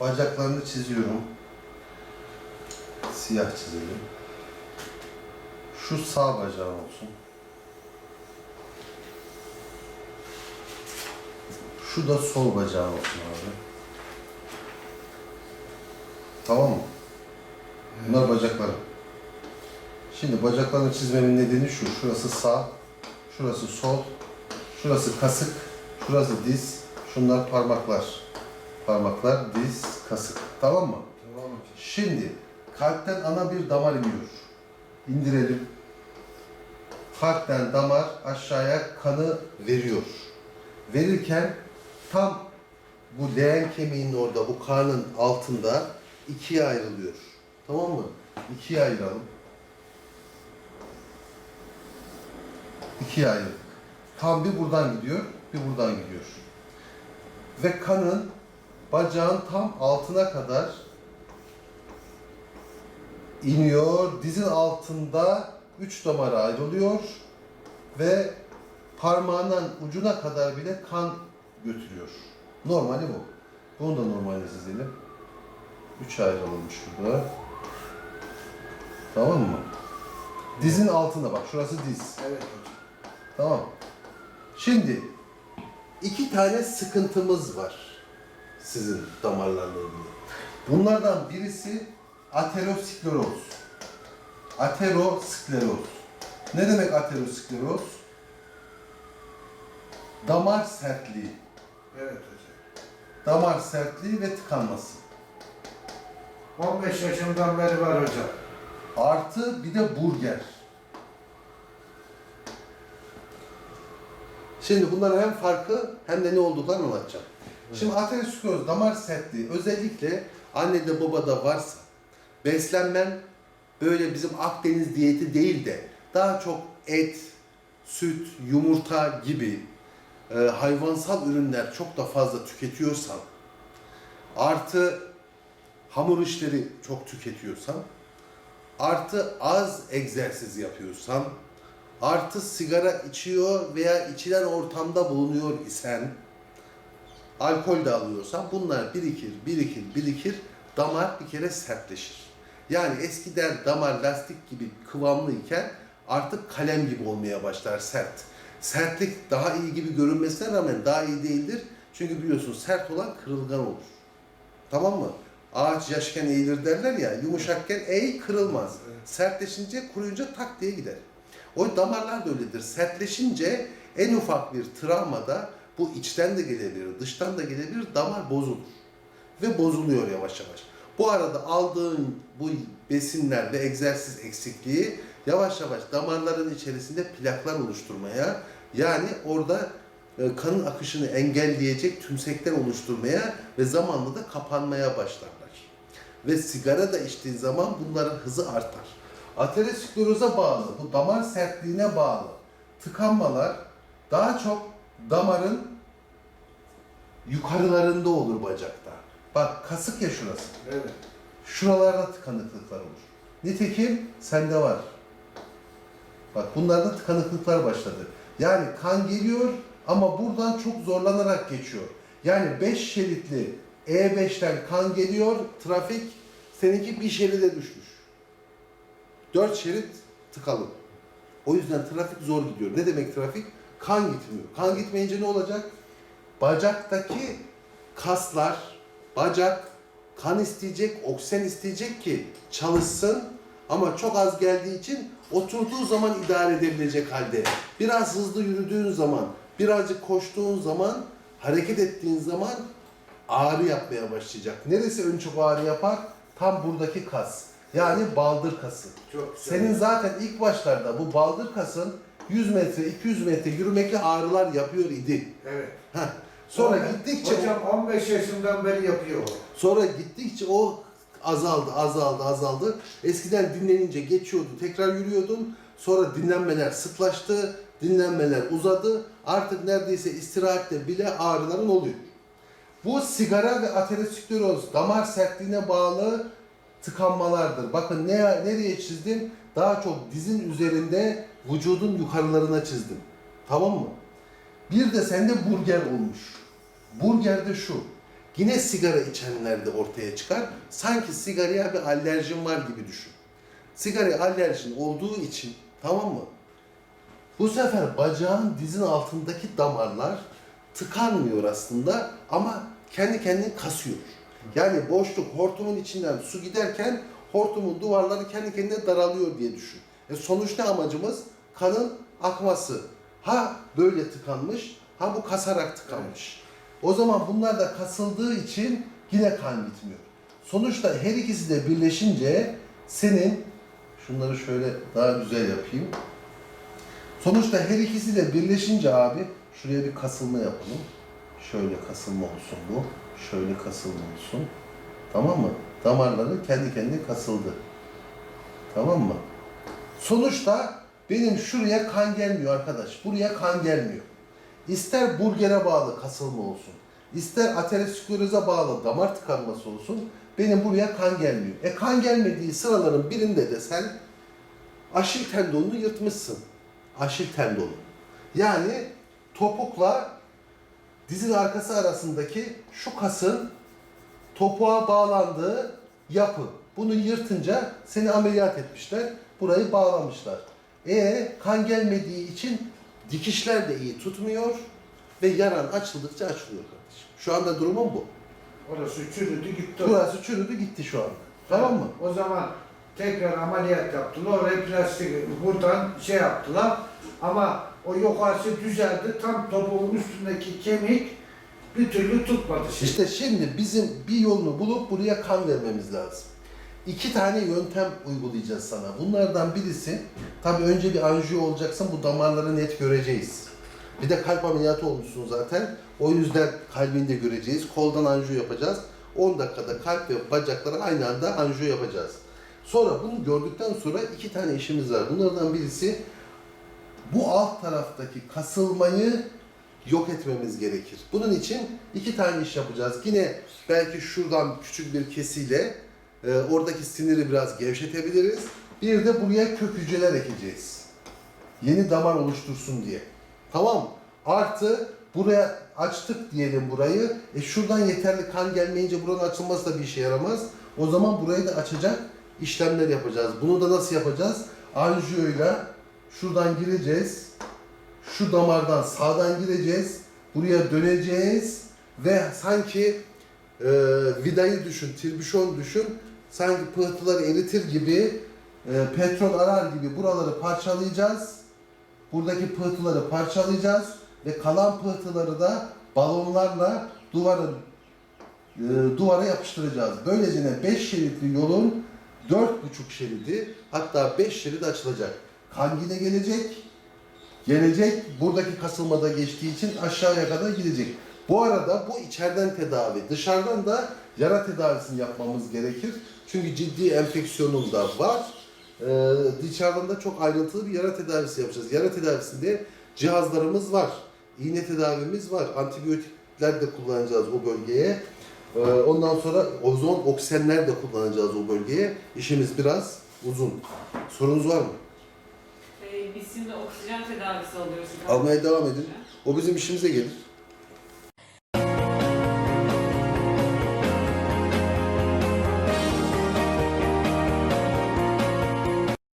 bacaklarını çiziyorum. Siyah çizelim. Şu sağ bacağın olsun. Şu da sol bacağın olsun abi. Tamam mı? Bunlar bacakları. Şimdi bacaklarını çizmemin nedeni şu. Şurası sağ, şurası sol, şurası kasık, şurası diz, şunlar parmaklar. Parmaklar, diz, kasık. Tamam mı? Tamam hocam. Şimdi kalpten ana bir damar iniyor. İndirelim. Kalpten damar aşağıya kanı veriyor. Verirken tam bu leğen kemiğinin orada, bu karnın altında ikiye ayrılıyor. Tamam mı? İkiye ayıralım. İkiye ayırdık. Kan bir buradan gidiyor, bir buradan gidiyor. Ve kanın bacağın tam altına kadar iniyor. Dizin altında üç damar ayrılıyor ve parmağının ucuna kadar bile kan götürüyor. Normali bu. Bunu da normalde çizelim. Üç ayrılalım şurada. Tamam mı? Dizin altında bak şurası diz. Evet hocam. Tamam. Şimdi iki tane sıkıntımız var sizin damarlarla ilgili. Bunlardan birisi ateroskleroz. Ateroskleroz. Ne demek ateroskleroz? Damar sertliği. Evet hocam. Damar sertliği ve tıkanması. 15 yaşımdan beri var hocam. Artı bir de burger. Şimdi bunların hem farkı hem de ne olduklarını anlatacağım. Şimdi ateroskleroz, damar sertliği. Özellikle annede babada varsa beslenmen böyle bizim Akdeniz diyeti değil de daha çok et, süt, yumurta gibi e, hayvansal ürünler çok da fazla tüketiyorsan artı hamur işleri çok tüketiyorsan artı az egzersiz yapıyorsan, artı sigara içiyor veya içilen ortamda bulunuyor isen, alkol de alıyorsan bunlar birikir, birikir, birikir, damar bir kere sertleşir. Yani eskiden damar lastik gibi kıvamlı iken artık kalem gibi olmaya başlar sert. Sertlik daha iyi gibi görünmesine rağmen daha iyi değildir. Çünkü biliyorsun sert olan kırılgan olur. Tamam mı? Ağaç yaşken eğilir derler ya, yumuşakken eğ kırılmaz. Sertleşince, kuruyunca tak diye gider. O damarlar da öyledir. Sertleşince en ufak bir travmada bu içten de gelebilir, dıştan da gelebilir, damar bozulur. Ve bozuluyor yavaş yavaş. Bu arada aldığın bu besinler ve egzersiz eksikliği yavaş yavaş damarların içerisinde plaklar oluşturmaya, yani orada e, kanın akışını engelleyecek tümsekler oluşturmaya ve zamanla da kapanmaya başlarlar. Ve sigara da içtiğin zaman bunların hızı artar. Ateroskleroza bağlı, bu damar sertliğine bağlı tıkanmalar daha çok damarın yukarılarında olur bacakta. Bak kasık ya şurası. Evet. Şuralarda tıkanıklıklar olur. Nitekim sende var. Bak bunlarda tıkanıklıklar başladı. Yani kan geliyor ama buradan çok zorlanarak geçiyor. Yani 5 şeritli E5'ten kan geliyor, trafik seninki bir şeride düşmüş. 4 şerit tıkalı. O yüzden trafik zor gidiyor. Ne demek trafik? Kan gitmiyor. Kan gitmeyince ne olacak? Bacaktaki kaslar, bacak kan isteyecek, oksijen isteyecek ki çalışsın ama çok az geldiği için oturduğu zaman idare edebilecek halde. Biraz hızlı yürüdüğün zaman, birazcık koştuğun zaman, hareket ettiğin zaman ağrı yapmaya başlayacak. Neresi ön çok ağrı yapar? Tam buradaki kas. Yani baldır kası. Çok güzel. Senin zaten ilk başlarda bu baldır kasın 100 metre, 200 metre yürümekle ağrılar yapıyor idi. Evet. Heh. Sonra Hocam- gittikçe Hocam 15 yaşından beri yapıyor o. Sonra gittikçe o azaldı, azaldı, azaldı. Eskiden dinlenince geçiyordu, tekrar yürüyordun. Sonra dinlenmeler sıklaştı, dinlenmeler uzadı. Artık neredeyse istirahatte bile ağrıların oluyor. Bu sigara ve ateroskleroz damar sertliğine bağlı tıkanmalardır. Bakın ne, nereye çizdim? Daha çok dizin üzerinde vücudun yukarılarına çizdim. Tamam mı? Bir de sende burger olmuş. Burger de şu. Yine sigara içenler de ortaya çıkar. Sanki sigaraya bir alerjin var gibi düşün. Sigaraya alerjin olduğu için tamam mı? Bu sefer bacağın dizin altındaki damarlar tıkanmıyor aslında ama kendi kendini kasıyor. Yani boşluk hortumun içinden su giderken hortumun duvarları kendi kendine daralıyor diye düşün. E sonuç ne amacımız? Kanın akması. Ha böyle tıkanmış, ha bu kasarak tıkanmış. O zaman bunlar da kasıldığı için yine kan gitmiyor. Sonuçta her ikisi de birleşince senin şunları şöyle daha güzel yapayım. Sonuçta her ikisi de birleşince abi şuraya bir kasılma yapalım. Şöyle kasılma olsun bu. Şöyle kasılma olsun. Tamam mı? Damarları kendi kendine kasıldı. Tamam mı? Sonuçta benim şuraya kan gelmiyor arkadaş. Buraya kan gelmiyor. İster burgere bağlı kasılma olsun. ister ateroskleroza bağlı damar tıkanması olsun. Benim buraya kan gelmiyor. E kan gelmediği sıraların birinde de sen aşil tendonunu yırtmışsın. Aşil tendonu. Yani topukla dizin arkası arasındaki şu kasın topuğa bağlandığı yapı. Bunu yırtınca seni ameliyat etmişler. Burayı bağlamışlar. E kan gelmediği için dikişler de iyi tutmuyor ve yaran açıldıkça açılıyor kardeşim. Şu anda durumum bu. Orası çürüdü gitti. Burası çürüdü gitti şu anda. Tamam mı? O zaman tekrar ameliyat yaptılar. Oraya plastik buradan şey yaptılar. Ama o yukarısı düzeldi. Tam topuğun üstündeki kemik bir türlü tutmadı. Şimdi. İşte şimdi bizim bir yolunu bulup buraya kan vermemiz lazım. İki tane yöntem uygulayacağız sana. Bunlardan birisi, tabii önce bir anjiyo olacaksın, bu damarları net göreceğiz. Bir de kalp ameliyatı olmuşsun zaten. O yüzden kalbini de göreceğiz. Koldan anjiyo yapacağız. 10 dakikada kalp ve bacaklara aynı anda anjiyo yapacağız. Sonra bunu gördükten sonra iki tane işimiz var. Bunlardan birisi bu alt taraftaki kasılmayı yok etmemiz gerekir. Bunun için iki tane iş yapacağız. Yine belki şuradan küçük bir kesiyle e, oradaki siniri biraz gevşetebiliriz. Bir de buraya kök hücreler ekeceğiz. Yeni damar oluştursun diye. Tamam. Artı buraya açtık diyelim burayı. E şuradan yeterli kan gelmeyince buranın açılması da bir işe yaramaz. O zaman burayı da açacak işlemler yapacağız. Bunu da nasıl yapacağız? Anjiyoyla şuradan gireceğiz şu damardan sağdan gireceğiz, buraya döneceğiz ve sanki e, vidayı düşün, tirbüşon düşün, sanki pıhtıları eritir gibi, e, petrol arar gibi buraları parçalayacağız. Buradaki pıhtıları parçalayacağız ve kalan pıhtıları da balonlarla duvarın e, duvara yapıştıracağız. Böylece 5 şeritli yolun 4,5 şeridi hatta 5 şeridi açılacak. Kan yine gelecek, gelecek. Buradaki kasılmada geçtiği için aşağıya kadar gidecek. Bu arada bu içeriden tedavi. Dışarıdan da yara tedavisini yapmamız gerekir. Çünkü ciddi enfeksiyonum da var. Ee, dışarıdan da çok ayrıntılı bir yara tedavisi yapacağız. Yara tedavisinde cihazlarımız var. İğne tedavimiz var. Antibiyotikler de kullanacağız o bölgeye. Ee, ondan sonra ozon, oksenler de kullanacağız o bölgeye. İşimiz biraz uzun. Sorunuz var mı? Ee, biz şimdi oksijen tedavisi alıyoruz. Almaya devam edin. O bizim işimize gelir.